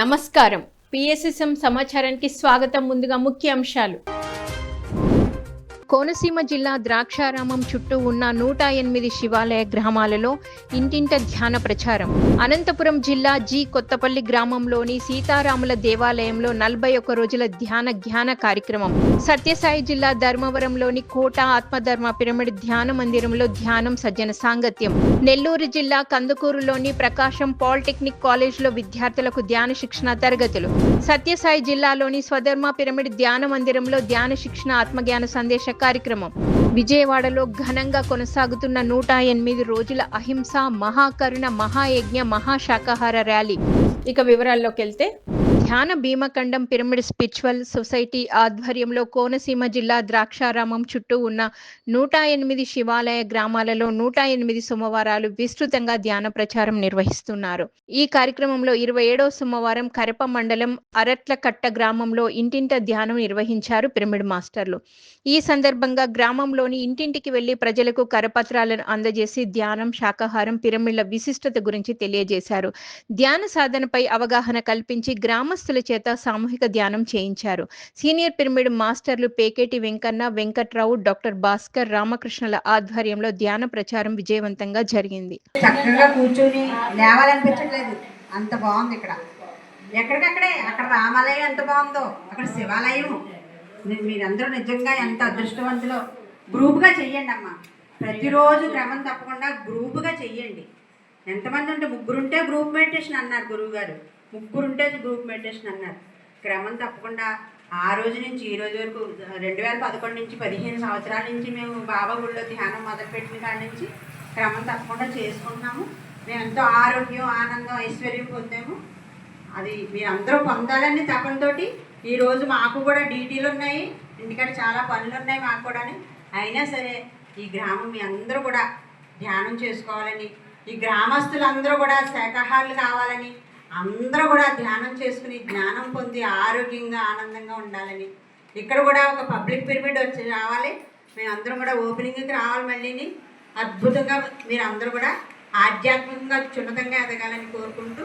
నమస్కారం. పిఎస్ఎస్ఎం సమాచారానికి స్వాగతం. ముందుగా ముఖ్య అంశాలు. కోనసీమ జిల్లా ద్రాక్షారామం చుట్టూ ఉన్న నూట ఎనిమిది శివాలయ గ్రామాలలో ఇంటింట ధ్యాన ప్రచారం. అనంతపురం జిల్లా జి కొత్తపల్లి గ్రామంలోని సీతారాముల దేవాలయంలో నలభై ఒక్క రోజుల ధ్యాన జ్ఞాన కార్యక్రమం. సత్యసాయి జిల్లా ధర్మవరంలోని కోట ఆత్మధర్మ పిరమిడ్ ధ్యాన మందిరంలో ధ్యానం సజ్జన సాంగత్యం. నెల్లూరు జిల్లా కందుకూరులోని ప్రకాశం పాలిటెక్నిక్ కాలేజ్లో విద్యార్థులకు ధ్యాన శిక్షణ తరగతులు. సత్యసాయి జిల్లాలోని స్వధర్మ పిరమిడ్ ధ్యాన మందిరంలో ధ్యాన శిక్షణ ఆత్మజ్ఞాన సందేశ కార్యక్రమం. విజయవాడలో ఘనంగా కొనసాగుతున్న నూట ఎనిమిది రోజుల అహింస మహాకరుణ మహాయజ్ఞ మహాశాకాహార ర్యాలీ. ఇక వివరాల్లోకి వెళ్తే ధ్యాన భీమఖండం పిరమిడ్ స్పిరిచువల్ సొసైటీ ఆధ్వర్యంలో కోనసీమ జిల్లా ద్రాక్షారామం చుట్టూ ఉన్న నూట ఎనిమిది శివాలయ గ్రామాలలో నూట ఎనిమిది సోమవారాలు విస్తృతంగా ధ్యాన ప్రచారం నిర్వహిస్తున్నారు. ఈ కార్యక్రమంలో ఇరవై ఏడో సోమవారం కరప మండలం అరట్లకట్ట గ్రామంలో ఇంటింట ధ్యానం నిర్వహించారు పిరమిడ్ మాస్టర్లు. ఈ సందర్భంగా గ్రామంలోని ఇంటింటికి వెళ్ళి ప్రజలకు కరపత్రాలను అందజేసి ధ్యానం శాకాహారం పిరమిడ్ల విశిష్టత గురించి తెలియజేశారు. ధ్యాన సాధనపై అవగాహన కల్పించి గ్రామ గ్రామస్తుల చేత సామూహిక ధ్యానం చేయించారు. సీనియర్ పిరమిడ్ మాస్టర్లు పేకేటి వెంకన్న వెంకట్రావు డాక్టర్ భాస్కర్ రామకృష్ణల ఆధ్వర్యంలో ధ్యాన ప్రచారం విజయవంతంగా జరిగింది. చక్కగా కూర్చొని లేవాలనిపించట్లేదు. అంత బాగుంది ఇక్కడ. ఎక్కడికక్కడే? అక్కడ రామాలయం ఎంత బాగుందో అక్కడ శివాలయం మీరందరూ నిజంగా ఎంత అదృష్టవంతులో. గ్రూప్గా చెయ్యండి అమ్మ. ప్రతిరోజు క్రమం తప్పకుండా గ్రూప్గా చెయ్యండి. ఎంతమంది ఉంటే ముగ్గురుంటే గ్రూప్ మెడిటేషన్ అన్నారు గురువు గారు ముగ్గురుంటే గ్రూప్ మెడిటేషన్ అన్నారు. క్రమం తప్పకుండా ఆ రోజు నుంచి ఈ రోజు వరకు రెండు వేల పదకొండు నుంచి పదిహేను సంవత్సరాల నుంచి మేము బాబా గుళ్ళో ధ్యానం మొదలుపెట్టిన కాడి నుంచి క్రమం తప్పకుండా చేసుకుంటున్నాము. మేము ఎంతో ఆరోగ్యం ఆనందం ఐశ్వర్యం పొందాము. అది మీరందరూ పొందాలని తపనతోటి ఈరోజు మాకు కూడా డ్యూటీలు ఉన్నాయి. ఇంటికాడ చాలా పనులు ఉన్నాయి మాకు కూడా అయినా సరే ఈ గ్రామం మీ అందరూ కూడా ధ్యానం చేసుకోవాలని ఈ గ్రామస్తులందరూ కూడా శాఖాహారులు కావాలని అందరూ కూడా ధ్యానం చేసుకుని జ్ఞానం పొంది ఆరోగ్యంగా ఆనందంగా ఉండాలని. ఇక్కడ కూడా ఒక పబ్లిక్ పిరమిడ్ వచ్చి రావాలి. మేమందరం కూడా ఓపెనింగ్కి రావాలి మళ్ళీని. అద్భుతంగా మీరు అందరూ కూడా ఆధ్యాత్మికంగా చున్నతంగా ఎదగాలని కోరుకుంటూ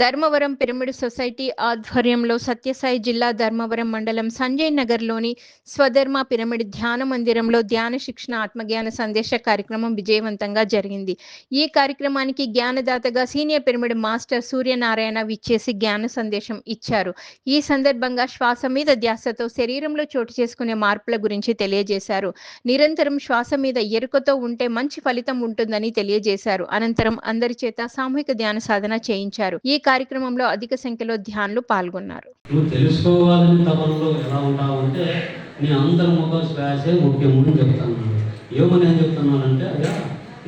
ధర్మవరం పిరమిడ్ సొసైటీ ఆధ్వర్యంలో సత్యసాయి జిల్లా ధర్మవరం మండలం సంజయ్ నగర్లోని స్వధర్మ పిరమిడ్ ధ్యాన మందిరంలో ధ్యాన శిక్షణ ఆత్మజ్ఞాన సందేశ కార్యక్రమం విజయవంతంగా జరిగింది. ఈ కార్యక్రమానికి జ్ఞానదాతగా సీనియర్ పిరమిడ్ మాస్టర్ సూర్యనారాయణ విచ్చేసి జ్ఞాన సందేశం ఇచ్చారు. ఈ సందర్భంగా శ్వాస మీద ధ్యాసతో శరీరంలో చోటు చేసుకునే మార్పుల గురించి తెలియజేశారు. నిరంతరం శ్వాస మీద ఎరుకతో ఉంటే మంచి ఫలితం ఉంటుందని తెలియజేశారు. అనంతరం అందరి చేత సామూహిక ధ్యాన సాధన చేయించారు. ఈ కార్యక్రమంలో అధిక సంఖ్యలో ధ్యానులు పాల్గొన్నారు. నువ్వు తెలుసుకోవాలని తపనలో ఎలా ఉంటావు అంటే నీ ముఖం శ్వాసే ముఖ్యమని చెప్తాను. ఏమని ఏం చెప్తున్నానంటే అయ్యా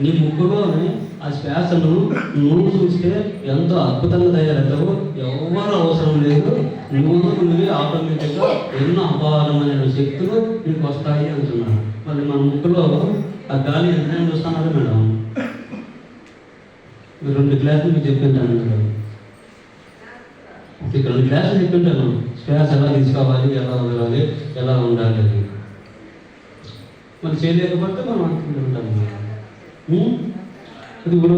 నీ ముక్కులోనే ఆ శ్వాసను నువ్వు చూస్తే ఎంతో అద్భుతంగా తయారవుతావు. ఎవరు అవసరం లేదు. నువ్వు నువ్వే ఆటోమేటిక్గా ఎన్నో అపారమైన శక్తులు నీకు వస్తాయి అంటున్నాను మరి మన ముక్కులో ఆ గాలి ఎంత చూస్తున్నారు మేడం? రెండు క్లాసులు మీకు చెప్పింటాను మేడం ఇక్కడ రెండు క్లాసులు చెప్పింటాను శ్వాస ఎలా తీసుకోవాలి ఎలా వదలాలి ఎలా ఉండాలి అని మరి చేయలేకపోతే మనం అనుకుంటుంటాము ఉం? ఇది ఇప్పుడు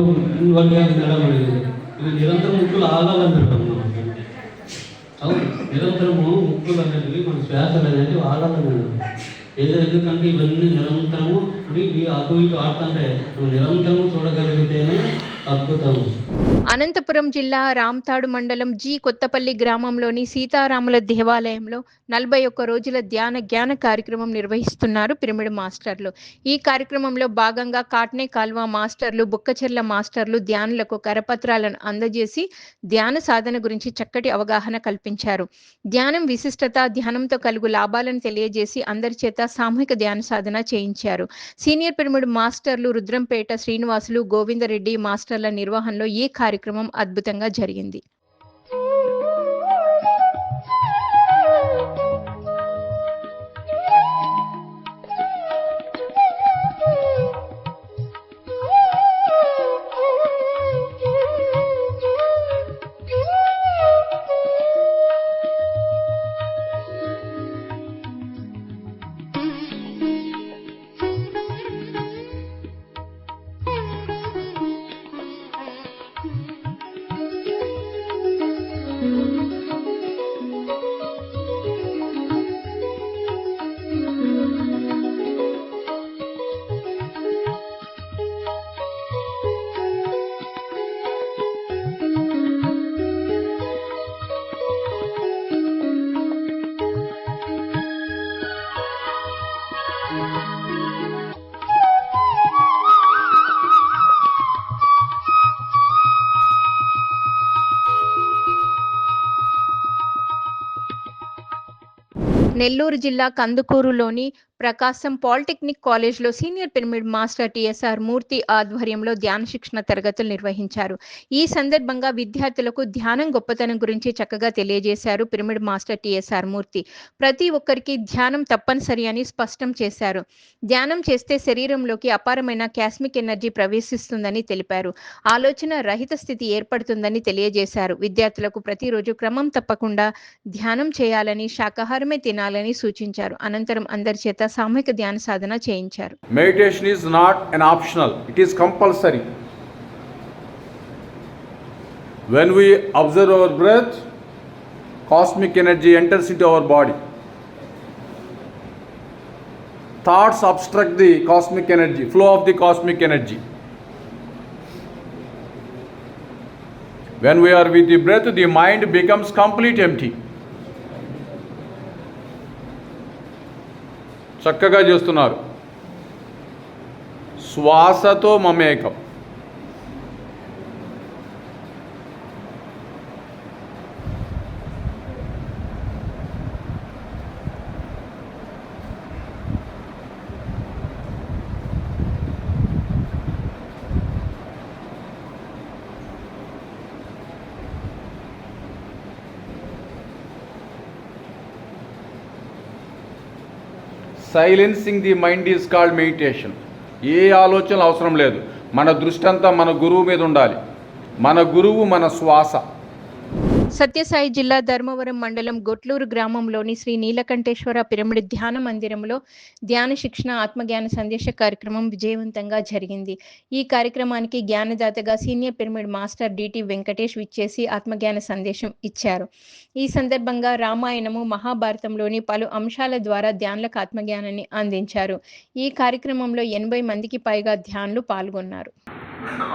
వాళ్ళు మేడం ఇది నిరంతరం ముక్కులు ఆగాలని పెడతాం మనం. అవును నిరంతరము ముక్కులు అనేవి మన శ్వాసలు అనేది ఆగాలని ఏదో ఎందుకంటే ఇవన్నీ నిరంతరము అంటే అటు ఇటు ఆడుతుంటే నువ్వు నిరంతరము చూడగలిగితేనే అద్భుతం. అనంతపురం జిల్లా రామ్తాడు మండలం జి కొత్తపల్లి గ్రామంలోని సీతారాముల దేవాలయంలో నలభై ఒక్క రోజుల ధ్యాన జ్ఞాన కార్యక్రమం నిర్వహిస్తున్నారు పిరమిడ్ మాస్టర్లు. ఈ కార్యక్రమంలో భాగంగా కాట్నే కాల్వ మాస్టర్లు బుక్కచెర్ల మాస్టర్లు ధ్యానులకు కరపత్రాలను అందజేసి ధ్యాన సాధన గురించి చక్కటి అవగాహన కల్పించారు. ధ్యానం విశిష్టత ధ్యానంతో కలుగు లాభాలను తెలియజేసి అందరి చేత సామూహిక ధ్యాన సాధన చేయించారు. సీనియర్ పిరమిడ్ మాస్టర్లు రుద్రంపేట శ్రీనివాసులు గోవిందరెడ్డి మాస్టర్ మాస్టర్ల నిర్వహణలో ఈ కార్యక్రమం అద్భుతంగా జరిగింది? నెల్లూరు జిల్లా కందుకూరులోని ప్రకాశం పాలిటెక్నిక్ కాలేజ్లో senior pyramid master TSR Murthy ఆధ్వర్యంలో ధ్యాన శిక్షణ తరగతులు నిర్వహించారు. ఈ సందర్భంగా విద్యార్థులకు ధ్యానం గొప్పతనం గురించి చక్కగా తెలియజేశారు పిరమిడ్ మాస్టర్ టిఎస్ఆర్ మూర్తి. ప్రతి ఒక్కరికి ధ్యానం తప్పనిసరి అని స్పష్టం చేశారు. ధ్యానం చేస్తే శరీరంలోకి అపారమైన కాస్మిక్ ఎనర్జీ ప్రవేశిస్తుందని తెలిపారు. ఆలోచన రహిత స్థితి ఏర్పడుతుందని తెలియజేశారు. విద్యార్థులకు ప్రతిరోజు క్రమం తప్పకుండా ధ్యానం చేయాలని శాకాహారమే తినాలని సూచించారు. అనంతరం అందరి చేత సామూహిక ధ్యాన సాధన చేయించారు Meditation is not an optional, it is compulsory. When we observe our breath, cosmic energy enters into our body. Thoughts obstruct the cosmic energy, flow of the cosmic energy. When we are with the breath, the mind becomes complete చక్కగా చేస్తున్నారు. శ్వాసతో మమేకం. Silencing the mind is called meditation ఏ ఆలోచనలు అవసరం లేదు. మన దృష్టి అంతా మన గురువు మీద ఉండాలి. మన గురువు మన శ్వాస. సత్యసాయి జిల్లా ధర్మవరం మండలం గొట్లూరు గ్రామంలోని శ్రీ నీలకంఠేశ్వర పిరమిడ్ ధ్యాన మందిరంలో ధ్యాన శిక్షణ ఆత్మజ్ఞాన సందేశ కార్యక్రమం విజయవంతంగా జరిగింది. ఈ కార్యక్రమానికి జ్ఞానదాతగా senior pyramid master DT Venkatesh విచ్చేసి ఆత్మజ్ఞాన సందేశం ఇచ్చారు. ఈ సందర్భంగా రామాయణము మహాభారతంలోని పలు అంశాల ద్వారా ధ్యానులకు ఆత్మజ్ఞానాన్ని అందించారు. ఈ కార్యక్రమంలో ఎనభై మందికి పైగా ధ్యానులు పాల్గొన్నారు.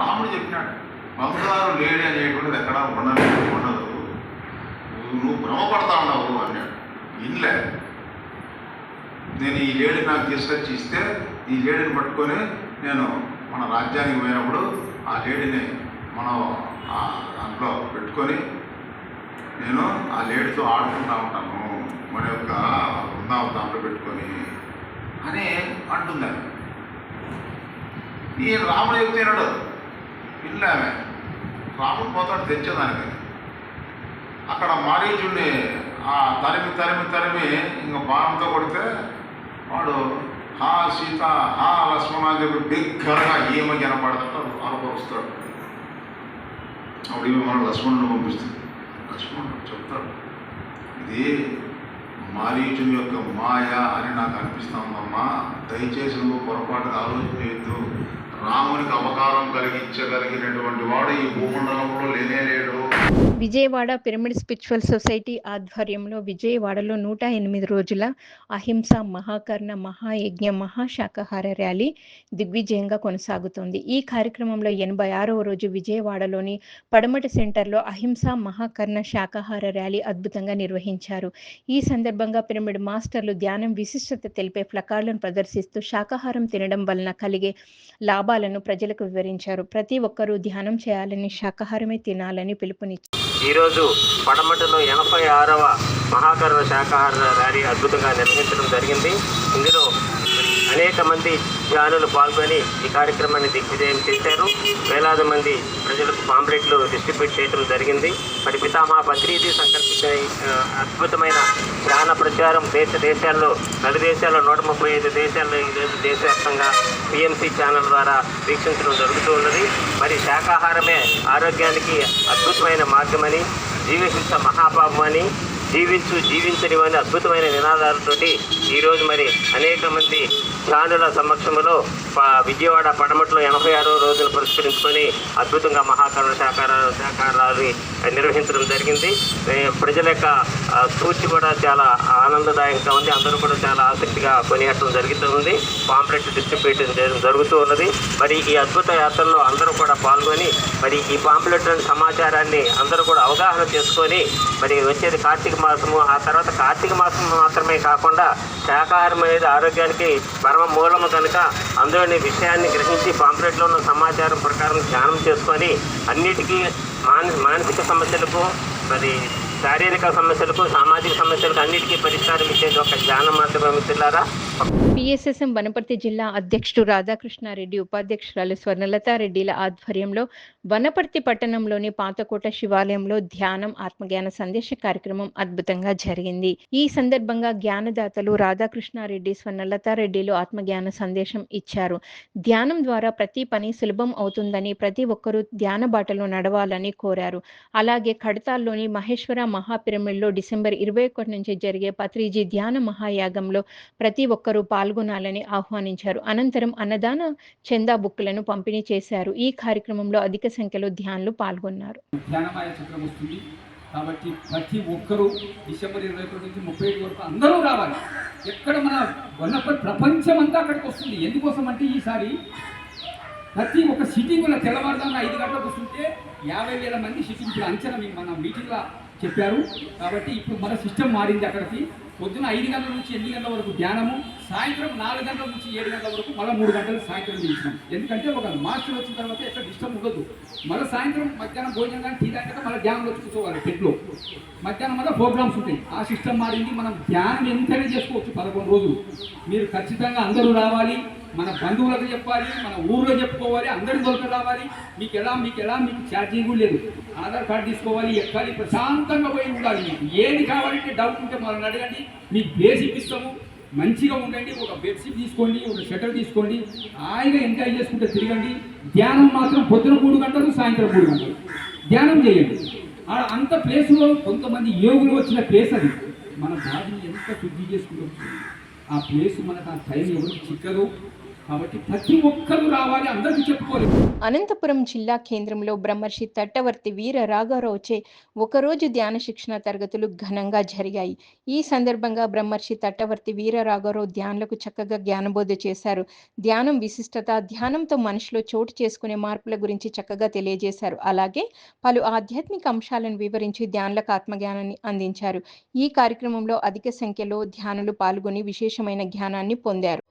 రాముడు చెప్పినాడు బంగారు లేడి అనేటువంటిది ఎక్కడా ఉండదు ఉండదు. నువ్వు భ్రమపడతా ఉన్నావు అన్నాడు. ఇన్లే. నేను ఈ లేడి నాకు తీసుకొచ్చి ఇస్తే ఈ లేడిని పట్టుకొని నేను మన రాజ్యానికి పోయినప్పుడు ఆ లేడిని మనం దాంట్లో పెట్టుకొని నేను ఆ లేడితో ఆడుకుంటా ఉంటాను. మన యొక్క ఉందాం దాంట్లో పెట్టుకొని అని అంటుందని ఈ రాముడు చెప్తున్నాడు ఆమె. రాముడు పోతాడు తెచ్చేదానికి. అక్కడ మారీచుడిని ఆ తరిమి తరిమి తరిమి ఇంకా బాణంతో కొడితే వాడు హా సీత హా లక్ష్మణ అని చెప్పి బిగ్గరగా ఏమ కనపడతాడు అనుభవిస్తాడు అప్పుడు ఇవి లక్ష్మణుని పంపిస్తుంది లక్ష్మణుడు చెప్తాడు ఇది మారీచుని యొక్క మాయ అని నాకు అనిపిస్తుందమ్మా దయచేసి నువ్వు పొరపాటుగా ఆలోచన రామునికి అవకారం కలిగించగలిగినటువంటి వాడు ఈ భూమండలంలో లేనే లేడు. విజయవాడ పిరమిడ్ స్పిరిచువల్ సొసైటీ ఆధ్వర్యంలో విజయవాడలో నూట ఎనిమిది రోజుల అహింస మహాకర్ణ మహాయజ్ఞ మహాశాకాహార ర్యాలీ దిగ్విజయంగా కొనసాగుతోంది. ఈ కార్యక్రమంలో ఎనభై ఆరవ రోజు విజయవాడలోని పడమటి సెంటర్లో అహింస మహాకర్ణ శాకాహార ర్యాలీ అద్భుతంగా నిర్వహించారు. ఈ సందర్భంగా పిరమిడ్ మాస్టర్లు ధ్యానం విశిష్టత తెలిపే ఫ్లకార్డులను ప్రదర్శిస్తూ శాకాహారం తినడం వలన కలిగే లాభాలను ప్రజలకు వివరించారు. ప్రతి ఒక్కరూ ధ్యానం చేయాలని శాకాహారమే తినాలని పిలుపు పిలుపునిచ్చారు. ఈరోజు పడమటలో ఎనభై ఆరవ మహాకరణ శాకాహార ర్యాలీ అద్భుతంగా నిర్వహించడం జరిగింది. ఇందులో అనేక మంది జ్ఞానులు పాల్గొని ఈ కార్యక్రమాన్ని దిగ్విజయం చేశారు. వేలాది మంది ప్రజలకు పాంప్లెట్లు డిస్ట్రిబ్యూట్ చేయడం జరిగింది. మరి పితామహ బద్రీది సంకల్పించిన అద్భుతమైన ధ్యాన ప్రచారం దేశ దేశాల్లో నలు దేశాల్లో నూట ముప్పై ఐదు దేశాల్లో ఈరోజు దేశవ్యాప్తంగా పిఎంసీ ఛానల్ ద్వారా వీక్షించడం జరుగుతూ ఉన్నది. మరి శాకాహారమే ఆరోగ్యానికి అద్భుతమైన మార్గమని జీవహింస మహాపాపం అని జీవించు జీవించని అనే అద్భుతమైన నినాదాలతో ఈరోజు మరి అనేక మంది ధ్యానుల సమక్షంలో విజయవాడ పడమట్లో ఎనభై ఆరో రోజులు పురస్కరించుకొని అద్భుతంగా మహాకరణ శాకార సహకారాలు నిర్వహించడం జరిగింది. ప్రజల యొక్క స్ఫూర్తి కూడా చాలా ఆనందదాయకంగా ఉంది. అందరూ కూడా చాలా ఆసక్తిగా కొనియాడటం జరుగుతుంది పాంప్లెట్ డిస్ట్రిబ్యూట్ చేయడం జరుగుతూ ఉన్నది. మరి ఈ అద్భుత యాత్రలో అందరూ కూడా పాల్గొని మరి ఈ పాంప్లెట్ సమాచారాన్ని అందరూ కూడా అవగాహన చేసుకొని మరి వచ్చేది కార్తీక మాసము ఆ తర్వాత కార్తీక మాసం మాత్రమే కాకుండా శాకాహారం అనేది ఆరోగ్యానికి పరమ మూలము కనుక. అందులోని విషయాన్ని గ్రహించి పాంప్లెట్లో ఉన్న సమాచారం ప్రకారం ధ్యానం చేసుకొని అన్నిటికీ మాన మానసిక సమస్యలకు మరి శారీరక సమస్యలకు సామాజిక సమస్యలకు అన్నిటికీ పరిష్కారం ఇచ్చేది ఒక ధ్యానం మాత్రమే మిత్రులారా. పిఎస్ఎస్ఎం వనపర్తి జిల్లా అధ్యక్షుడు రాధాకృష్ణారెడ్డి ఉపాధ్యక్షురాలు స్వర్ణలతారెడ్డిల ఆధ్వర్యంలో వనపర్తి పట్టణంలోని పాతకోట శివాలయంలో ధ్యానం ఆత్మజ్ఞాన సందేశ కార్యక్రమం అద్భుతంగా జరిగింది. ఈ సందర్భంగా జ్ఞానదాతలు రాధాకృష్ణారెడ్డి స్వర్ణలతారెడ్డిలు ఆత్మజ్ఞాన సందేశం ఇచ్చారు. ధ్యానం ద్వారా ప్రతి పని సులభం అవుతుందని ప్రతి ఒక్కరూ ధ్యాన బాటలో నడవాలని కోరారు. అలాగే కడతాల్లోని మహేశ్వర మహాపిరమిడ్లో డిసెంబర్ ఇరవై ఒకటి నుంచి జరిగే పత్రిజీ ధ్యాన మహాయాగంలో ప్రతి ఒక్కరూ పాల్గొనాలని ఆహ్వానించారు. అనంతరం అన్నదాన చందా బుక్కులను పంపిణీ చేశారు. ఈ కార్యక్రమంలో అధిక సంఖ్యలో ధ్యానులు పాల్గొన్నారు. కాబట్టి ప్రతి ఒక్కరూ డిసెంబర్ ఇరవై ఒకటి నుంచి ముప్పై ఏడు వరకు అందరూ రావాలి. ఎక్కడ మన ఉన్నప్పుడు ప్రపంచం అంతా అక్కడికి వస్తుంది. ఎందుకోసం అంటే ఈసారి ప్రతి ఒక్క సిట్టింగ్లో తెల్లవారుదాం ఐదు గంటలకు వస్తుంటే యాభై వేల మంది సిట్టింగ్ అంచనా మన మీటింగ్లో చెప్పారు. కాబట్టి ఇప్పుడు మన సిస్టమ్ మారింది అక్కడికి. పొద్దున ఐదు గంటల నుంచి ఎనిమిది గంటల వరకు ధ్యానము సాయంత్రం నాలుగు గంటల నుంచి ఏడు గంటల వరకు మళ్ళీ మూడు గంటలు సాయంత్రం చేసినాం ఎందుకంటే ఒక మాస్టర్ వచ్చిన తర్వాత ఎక్కడ డిస్టర్బ్ ఉండదు. మళ్ళీ సాయంత్రం మధ్యాహ్నం భోజనం కానీ టీ తాగాక మళ్ళీ ధ్యానం చూసుకోవాలి కూర్చోవాలి మధ్యాహ్నం మళ్ళీ ప్రోగ్రామ్స్ ఉంటాయి. ఆ సిస్టమ్ మారింది. మనం ధ్యానం ఎంతైనా చేసుకోవచ్చు పదకొండు రోజులు. మీరు ఖచ్చితంగా అందరూ రావాలి. మన బంధువులకు చెప్పాలి మన ఊర్లో చెప్పుకోవాలి అందరి దొరక రావాలి. మీకు ఎలా మీకు ఎలా మీకు ఛార్జింగ్ లేదు. ఆధార్ కార్డు తీసుకోవాలి ఎక్కాలి ప్రశాంతంగా పోయి ఉండాలి మీకు. ఏది కావాలంటే డౌట్ ఉంటే మనల్ని అడగండి. మీకు బేసిక్ ఇస్తాము మంచిగా ఉండండి. ఒక బెడ్షీట్ తీసుకోండి ఒక షటర్ తీసుకోండి. హాయిగా ఎంజాయ్ చేసుకుంటే తిరగండి. ధ్యానం మాత్రం పొద్దున మూడు గంటలు సాయంత్రం మూడు గంటలు ధ్యానం చేయండి. ఆడ అంత ప్లేస్లో కొంతమంది యోగులు వచ్చిన ప్లేస్ అది. మన బాడీని ఎంత శుద్ధి చేసుకుంటూ ఆ ప్లేస్ మనకు ఆ టైం ఎవరికి చిక్కదు. కాబట్టి ప్రతి ఒక్కరు రావాలి అందరికీ చెప్పుకోలేదు అనంతపురం జిల్లా కేంద్రంలో బ్రహ్మర్షి తట్టవర్తి వీర రాఘవరావుచే ఒకరోజు ధ్యాన శిక్షణ తరగతులు ఘనంగా జరిగాయి. ఈ సందర్భంగా బ్రహ్మర్షి తట్టవర్తి వీర రాఘవరావు ధ్యానులకు చక్కగా జ్ఞానబోధ చేశారు. ధ్యానం విశిష్టత ధ్యానంతో మనిషిలో చోటు చేసుకునే మార్పుల గురించి చక్కగా తెలియజేశారు. అలాగే పలు ఆధ్యాత్మిక అంశాలను వివరించి ధ్యానులకు ఆత్మజ్ఞానాన్ని అందించారు. ఈ కార్యక్రమంలో అధిక సంఖ్యలో ధ్యానులు పాల్గొని విశేషమైన జ్ఞానాన్ని పొందారు.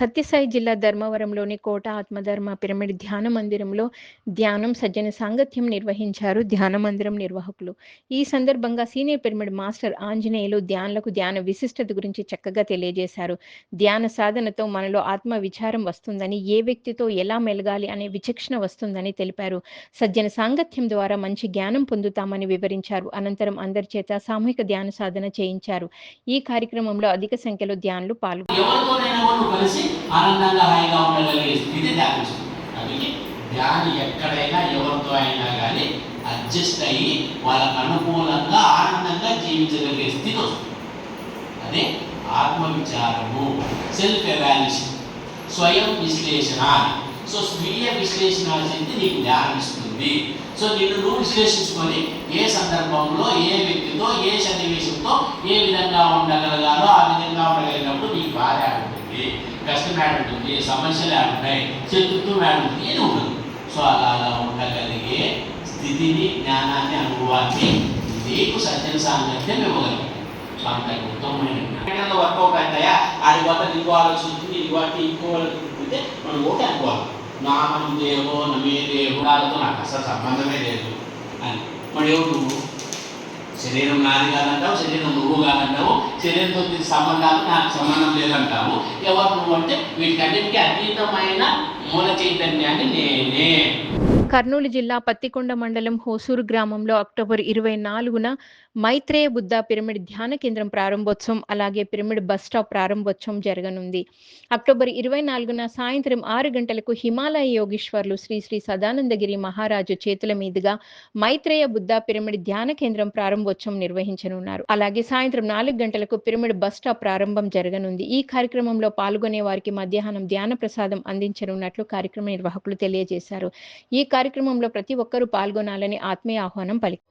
సత్యసాయి జిల్లా ధర్మవరంలోని కోట ఆత్మధర్మ పిరమిడ్ ధ్యాన మందిరంలో ధ్యానం సజ్జన సాంగత్యం నిర్వహించారు ధ్యాన మందిరం నిర్వాహకులు. ఈ సందర్భంగా సీనియర్ పిరమిడ్ మాస్టర్ ఆంజనేయులు ధ్యానులకు ధ్యాన విశిష్టత గురించి చక్కగా తెలియజేశారు. ధ్యాన సాధనతో మనలో ఆత్మ విచారం వస్తుందని ఏ వ్యక్తితో ఎలా మెలగాలి అనే విచక్షణ వస్తుందని తెలిపారు. సజ్జన సాంగత్యం ద్వారా మంచి జ్ఞానం పొందుతామని వివరించారు. అనంతరం అందరి చేత సామూహిక ధ్యాన సాధన చేయించారు. ఈ కార్యక్రమంలో అధిక సంఖ్యలో ధ్యానులు పాల్గొన్నారు ఎవరితోనైనా వాళ్ళు కలిసి ఆనందంగా హాయిగా ఉండగలిగే స్థితి ధ్యానించడం అందుకే ధ్యాని ఎక్కడైనా ఎవరితో అయినా కానీ అడ్జస్ట్ అయ్యి వాళ్ళకు అనుకూలంగా ఆనందంగా జీవించగలిగే స్థితి వస్తుంది. అదే ఆత్మవిచారము సెల్ఫ్ ఎవాల్యుయేషన్ స్వయం విశ్లేషణ సో స్వీయ విశ్లేషణ చెంది నీకు ధ్యానం ఇస్తుంది. సో నిన్ను నువ్వు విశ్లేషించుకొని ఏ సందర్భంలో ఏ వ్యక్తితో ఏ సన్నివేశంతో ఏ విధంగా ఉండగలగాలో ఆ విధంగా ఉండగలిగినప్పుడు నీకు బాధ ఉంటుంది. కష్టం ఉంటుంది సమస్యలు ఉంటాయి శత్రుత్వం ఉంటుంది ఏది ఉండదు సో అలా అలా ఉండగలిగే స్థితిని జ్ఞానాన్ని అనుభవాన్ని నీకు సత్యం సాంగత్యం ఇవ్వగలదు సో అంత ఉత్తమమైన జ్ఞానంలో వర్కౌట్ అవుతాయా? ఆడి వద్ద ఇంకో ఆలోచించింది ఇవాటి ఇంకో ఆలోచన మనం ఓకే అనుకోవాలి. నా మనం దేవో నమే దేవో. వాళ్ళతో నాకు అసలు సంబంధమే లేదు అని. మరి ఎవరు? నువ్వు శరీరం నాది కాదంటావు శరీరం నువ్వు కాదంటావు శరీరంతో సంబంధాలు నాకు సంబంధం లేదంటావు. ఎవరు నువ్వు అంటే వీటికన్నిటికీ అతీతమైన మూల చైతన్యాన్ని నేనే. కర్నూలు జిల్లా పత్తికొండ మండలం హోసూరు గ్రామంలో అక్టోబర్ ఇరవై నాలుగున మైత్రేయ బుద్ధ పిరమిడ్ ధ్యాన కేంద్రం ప్రారంభోత్సవం అలాగే పిరమిడ్ బస్ స్టాప్ ప్రారంభోత్సవం జరగనుంది. అక్టోబర్ ఇరవై నాలుగున సాయంత్రం ఆరు గంటలకు హిమాలయ యోగీశ్వర్లు శ్రీ శ్రీ సదానందగిరి మహారాజు చేతుల మీదుగా మైత్రేయ బుద్ధ పిరమిడ్ ధ్యాన కేంద్రం ప్రారంభోత్సవం నిర్వహించనున్నారు. అలాగే సాయంత్రం నాలుగు గంటలకు పిరమిడ్ బస్ స్టాప్ ప్రారంభం జరగనుంది. ఈ కార్యక్రమంలో పాల్గొనే వారికి మధ్యాహ్నం ధ్యాన ప్రసాదం అందించనున్నట్లు కార్యక్రమ నిర్వాహకులు తెలియజేశారు. ఈ కార్యక్రమంలో ప్రతి ఒక్కరూ పాల్గొనాలని ఆత్మీయ ఆహ్వానం పలికి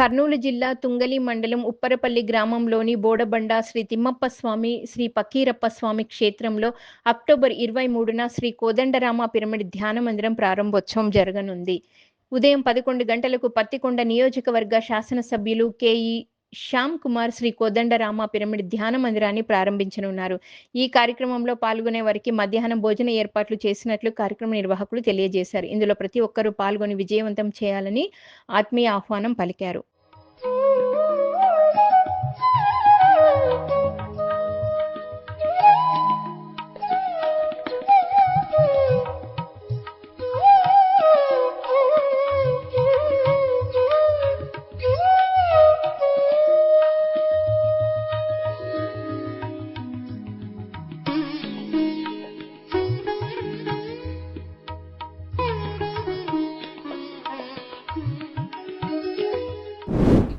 కర్నూలు జిల్లా తుంగలి మండలం ఉప్పరపల్లి గ్రామంలోని బోడబండ శ్రీ తిమ్మప్ప స్వామి శ్రీ పకీరప్ప స్వామి క్షేత్రంలో అక్టోబర్ ఇరవై మూడున శ్రీ కోదండరామ పిరమిడ్ ధ్యాన మందిరం ప్రారంభోత్సవం జరగనుంది. ఉదయం పదకొండు గంటలకు పత్తికొండ నియోజకవర్గ శాసనసభ్యులు కేఈ శ్యామ్ కుమార్ శ్రీ కోదండరామ పిరమిడ్ ధ్యాన మందిరాన్ని ప్రారంభించనున్నారు. ఈ కార్యక్రమంలో పాల్గొనే వారికి మధ్యాహ్నం భోజన ఏర్పాట్లు చేసినట్లు కార్యక్రమ నిర్వాహకులు తెలియజేశారు. ఇందులో ప్రతి ఒక్కరూ పాల్గొని విజయవంతం చేయాలని ఆత్మీయ ఆహ్వానం పలికారు.